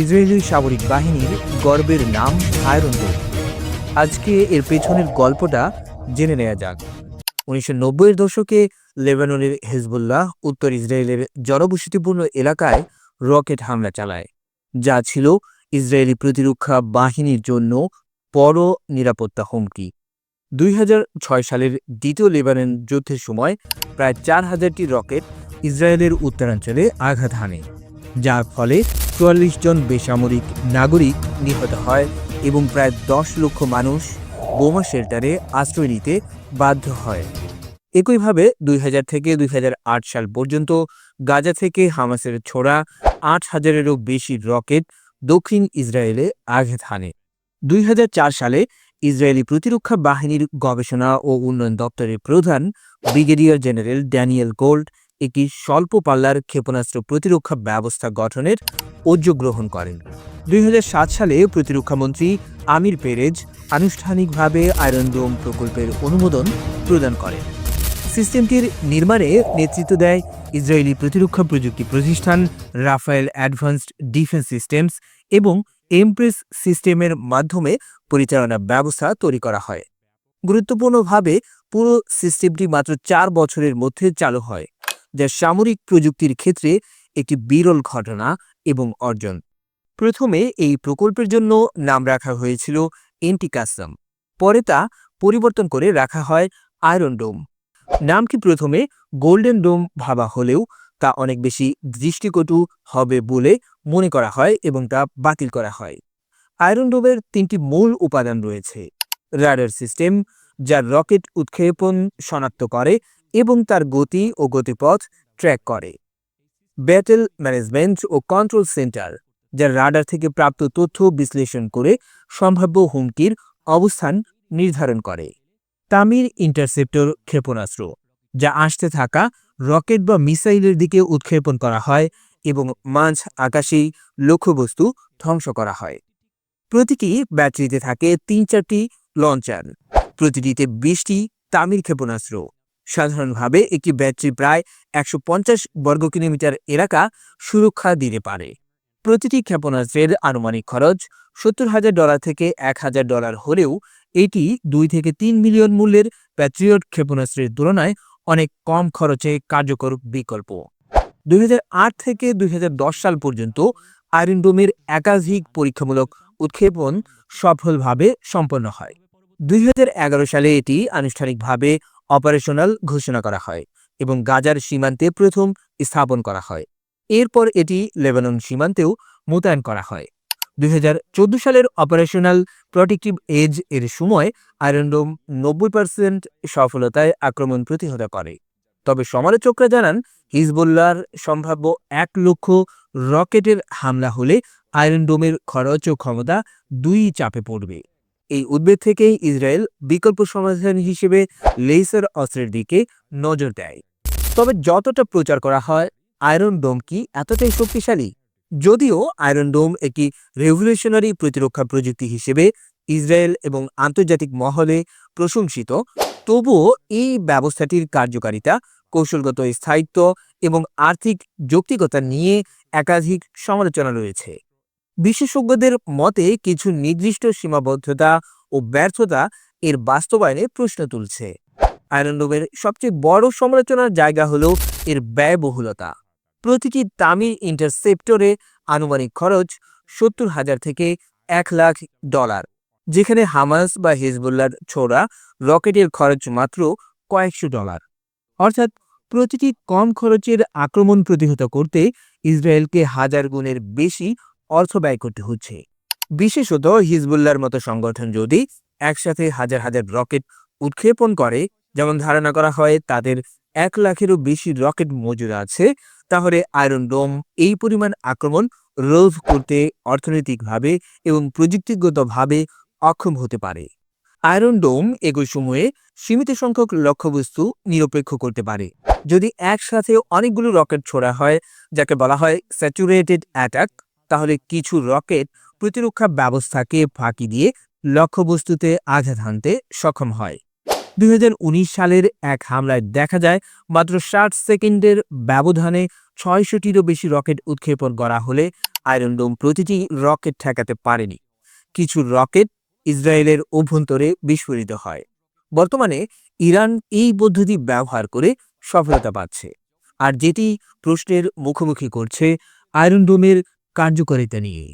Israeli সামরিক বাহিনীর গর্বের নাম আয়রন ডোম আজকে এর পেছনের গল্পটা জেনে নেওয়া যাক। উনিশশো নব্বইয়ের দশকে লেবাননের হেজবুল্লাহ উত্তর ইসরায়েলের জনবসতিপূর্ণ এলাকায় রকেট হামলা চালায়, যা ছিল ইসরায়েলি প্রতিরক্ষা বাহিনীর জন্য বড় নিরাপত্তা হুমকি। দুই হাজার ছয় সালের দ্বিতীয় লেবানন যুদ্ধের সময় প্রায় চার হাজারটি রকেট ইসরায়েলের উত্তরাঞ্চলে আঘাত হানে। যার ফলে চুয়াল্লিশ জন বেসামরিক নাগরিক নিহত হয় এবং প্রায় দশ লক্ষ মানুষ বোমা শেল্টারে আশ্রয় নিতে বাধ্য হয়। একইভাবে দুই হাজার থেকে দুই হাজার আট সাল পর্যন্ত গাজা থেকে হামাসের ছোড়া আট হাজারেরও বেশি রকেট দক্ষিণ ইসরায়েলে আঘাত হানে। দুই হাজার চার সালে ইসরায়েলি প্রতিরক্ষা বাহিনীর গবেষণা ও উন্নয়ন দপ্তরের প্রধান ব্রিগেডিয়ার জেনারেল ড্যানিয়েল গোল্ড একটি স্বল্প পাল্লার ক্ষেপণাস্ত্র প্রতিরক্ষা ব্যবস্থা গঠনের উদ্যোগ গ্রহণ করেন। দুই হাজার সাত সালে প্রতিরক্ষামন্ত্রী আমির পেরেজ আনুষ্ঠানিকভাবে আয়রন ডোম প্রকল্পের অনুমোদন প্রদান করেন। সিস্টেমটির নির্মাণে নেতৃত্ব দেয় ইসরায়েলি প্রতিরক্ষা প্রযুক্তি প্রতিষ্ঠান রাফায়েল অ্যাডভান্সড ডিফেন্স সিস্টেমস এবং এমপ্রেস সিস্টেমের মাধ্যমে পরিচালনা ব্যবস্থা তৈরি করা হয়। গুরুত্বপূর্ণভাবে পুরো সিস্টেমটি মাত্র চার বছরের মধ্যে চালু হয়। যা সামরিক প্রযুক্তির ক্ষেত্রে একটি বিরল ঘটনা এবং অর্জন। প্রথমে এই প্রকল্পের জন্য নাম রাখা হয়েছিল এন্টিকাসাম। পরে তা পরিবর্তন করে রাখা হয় আয়রন ডোম। নামটি প্রথমে গোল্ডেন ডোম ভাবা হলেও তা অনেক বেশি দৃষ্টিকটু হবে বলে মনে করা হয় এবং তা বাতিল করা হয়। আয়রন ডোমের তিনটি মূল উপাদান রয়েছে। রাডার সিস্টেম যা রকেট উৎক্ষেপণ শনাক্ত করে এবং তার গতি ও গতিপথ ট্র্যাক করে। ব্যাটেল ম্যানেজমেন্ট ও কন্ট্রোল সেন্টার যা রাডার থেকে প্রাপ্ত তথ্য বিশ্লেষণ করে সম্ভাব্য হুমকির অবস্থান নির্ধারণ করে। তামির ইন্টারসেপ্টর ক্ষেপণাস্ত্র, যা আসতে থাকা রকেট বা মিসাইলের দিকে উৎক্ষেপণ করা হয় এবং মাঝ আকাশেই লক্ষ্যবস্তু ধ্বংস করা হয়। প্রতিটি ব্যাটারিতে থাকে তিন চারটি লঞ্চার, প্রতিটিতে বিশটি তামির ক্ষেপণাস্ত্র। সাধারণভাবে একটি ব্যাটারি প্রায় একশো পঞ্চাশ বর্গ কিলোমিটার এলাকা সুরক্ষা দিতে পারে। প্রতিটি ক্ষেপণাস্ত্রের আনুমানিক খরচ সত্তর হাজার ডলার থেকে এক হাজার ডলার হলেও এটি দুই থেকে তিন মিলিয়ন মূল্যের প্যাট্রিয়ট ক্ষেপণাস্ত্রের তুলনায় অনেক কম খরচে কার্যকর বিকল্প। দুই হাজার আট থেকে দুই হাজার দশ সাল পর্যন্ত আয়রন ডোমের একাধিক পরীক্ষামূলক উৎক্ষেপণ সফলভাবে সম্পন্ন হয়। দুই হাজার এগারো সালে এটি আনুষ্ঠানিকভাবে অপারেশনাল ঘোষণা করা হয় এবং গাজার সীমান্তে প্রথম স্থাপন করা হয়। এরপর এটি লেবানন সীমান্তেও মোতায়েন করা হয়। দুই হাজার চোদ্দ সালের অপারেশনাল প্রোটেক্টিভ এজ এর সময় আয়রনডোম নব্বই পার্সেন্ট সফলতায় আক্রমণ প্রতিহত করে। তবে সমালোচকরা জানান, হিজবুল্লাহর সম্ভাব্য এক লক্ষ রকেটের হামলা হলে আয়রনডোমের খরচ ও ক্ষমতা দুই চাপে পড়বে। এই উদ্বেগ থেকেই ইসরায়েল বিকল্প সমাধান হিসেবে লেসার অস্ত্রের দিকে নজর দেয়। তবে যতটা প্রচার করা হয়, আয়রন ডোম কি এতটাই শক্তিশালী? যদিও আয়রন ডোম একটি রেভলিউশনারি প্রতিরক্ষা প্রযুক্তি হিসেবে ইসরায়েল এবং আন্তর্জাতিক মহলে প্রশংসিত, তবুও এই ব্যবস্থাটির কার্যকারিতা, কৌশলগত স্থায়িত্ব এবং আর্থিক যৌক্তিকতা নিয়ে একাধিক সমালোচনা রয়েছে। বিশেষজ্ঞদের মতে কিছু নির্দিষ্ট সীমাবদ্ধতা ও ব্যর্থতা এর বাস্তবায়নে প্রশ্ন তুলছে। আয়রন ডোমের সবচেয়ে বড় সমালোচনার জায়গা হলো এর ব্যয়বহুলতা। প্রতিটি তামিল ইন্টারসেপ্টরে আনুমানিক খরচ সত্তর হাজার থেকে এক লাখ ডলার, যেখানে হামাস বা হিজবুল্লার ছোড়া রকেটের খরচ মাত্র কয়েকশো ডলার। অর্থাৎ প্রতিটি কম খরচের আক্রমণ প্রতিহত করতে ইসরায়েলকে হাজার গুণের বেশি অর্থ ব্যয় করতে হচ্ছে। বিশেষত হিজবুল্লার মতো সংগঠন যদি একসাথে হাজার হাজার রকেট উৎক্ষেপণ করে, যেমন ধারণা করা হয় তাদের এক লাখেরও বেশি রকেট মজুদ আছে, তাহলে আয়রন ডোম এই পরিমাণ আক্রমণ রোধ করতে অর্থনৈতিকভাবে এবং প্রযুক্তিগতভাবে অক্ষম হতে পারে। আয়রন ডোম একই সময়ে সীমিত সংখ্যক লক্ষ্যবস্তু নিরপেক্ষ করতে পারে। যদি একসাথে অনেকগুলো রকেট ছোড়া হয়, যাকে বলা হয় স্যাচুরেটেড অ্যাটাক তাহলে কিছু রকেট প্রতিরক্ষা ব্যবস্থাকে ফাঁকি দিয়ে লক্ষ্যবস্তুতে আঘাত হানতে সক্ষম হয়। দুই হাজার উনিশ সালের এক হামলায় দেখা যায়, মাত্র ষাট সেকেন্ডের ব্যবধানে ছয়শটিরও বেশি রকেট উৎক্ষেপণ করা হলে আয়রন ডোম প্রতিটি রকেট ঠেকাতে পারেনি। কিছু রকেট ইসরায়েলের অভ্যন্তরে বিস্ফোরিত হয়। বর্তমানে ইরান এই পদ্ধতি ব্যবহার করে সফলতা পাচ্ছে। আর যেটি প্রশ্নের মুখোমুখি করছে, আয়রন ডোমের কার্যকারিতা নিয়ে